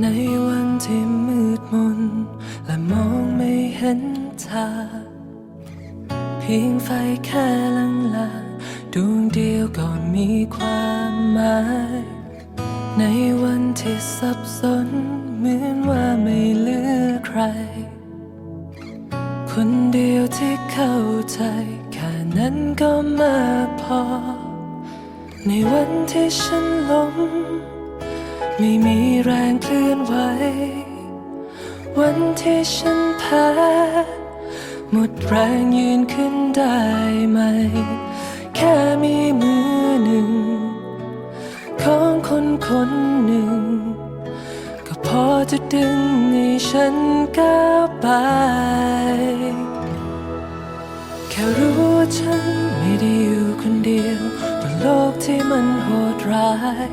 ในวันที่มืดมน และมองไม่เห็นทางเพียงไฟแค่ลังลาดวงเดียวก็มีความหมาย ในวันที่สับสน เหมือนว่าไม่เหลือใคร คนเดียวที่เข้าใจ แค่นั้นก็มากพอ ในวันที่ฉันล้ม ไม่มีแรงเคลื่อนไหว วันที่ฉันแพ้หมดแรงยืนขึ้นได้ไหม แค่มีมือหนึ่ง ของคนคนหนึ่ง ก็พอจะดึงให้ฉันก้าวไป แค่รู้ว่าฉันไม่ได้อยู่คนเดียวบนโลกที่มันโหดร้าย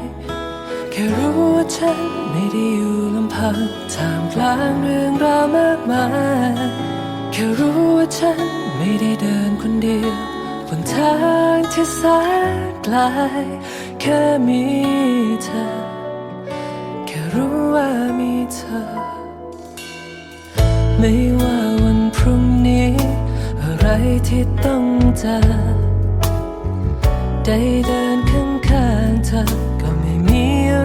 ค่รู้ว่าฉันไม่ได้อยู่ลำพังท่ามกลางเรื่องราวมากมาย แค่รู้ว่าฉันไม่ได้เดินคนเดียวบนทางที่แสนไกลแค่มีเธอ แค่รู้ว่ามีเธอ ไม่ว่าวันพรุ่งนี้ อะไรที่ต้องเจอได้เดินข้างข้างๆเธอ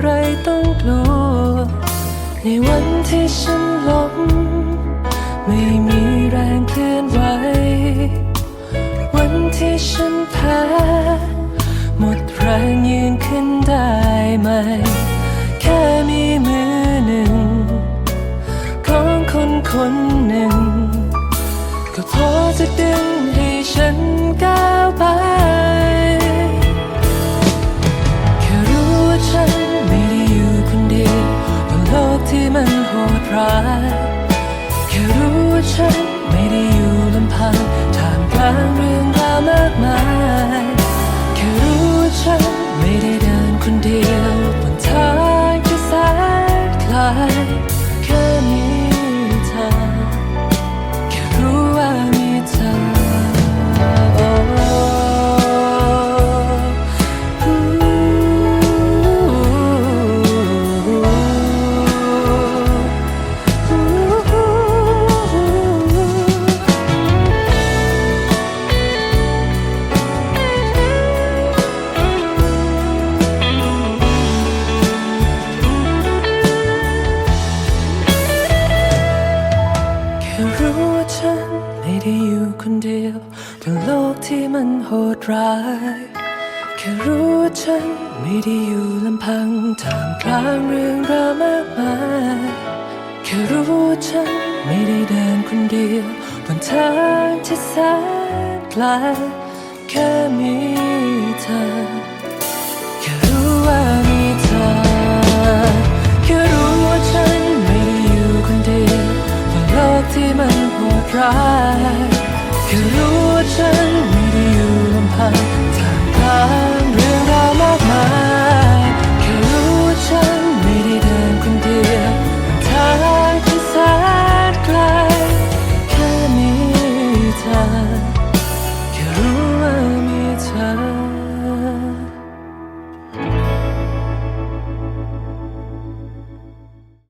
อะไรต้องกลัว ในวันที่ฉันล้มไม่มีแรงเคลื่อนไหว วันที่ฉันแพ้หมดแรงยืนขึ้นได้ไหม แค่มีมือหนึ่ง ของคนคนหนึ่ง โยวบโลกที่มันโหดร้าย แค่รู้ว่าฉันไม่ได้อยู่ลำพังท่ามกลางเรื่องราวมากมายแค่รู้ว่าฉันไม่ได้เดินคนเดียวบนทางที่แสนไกล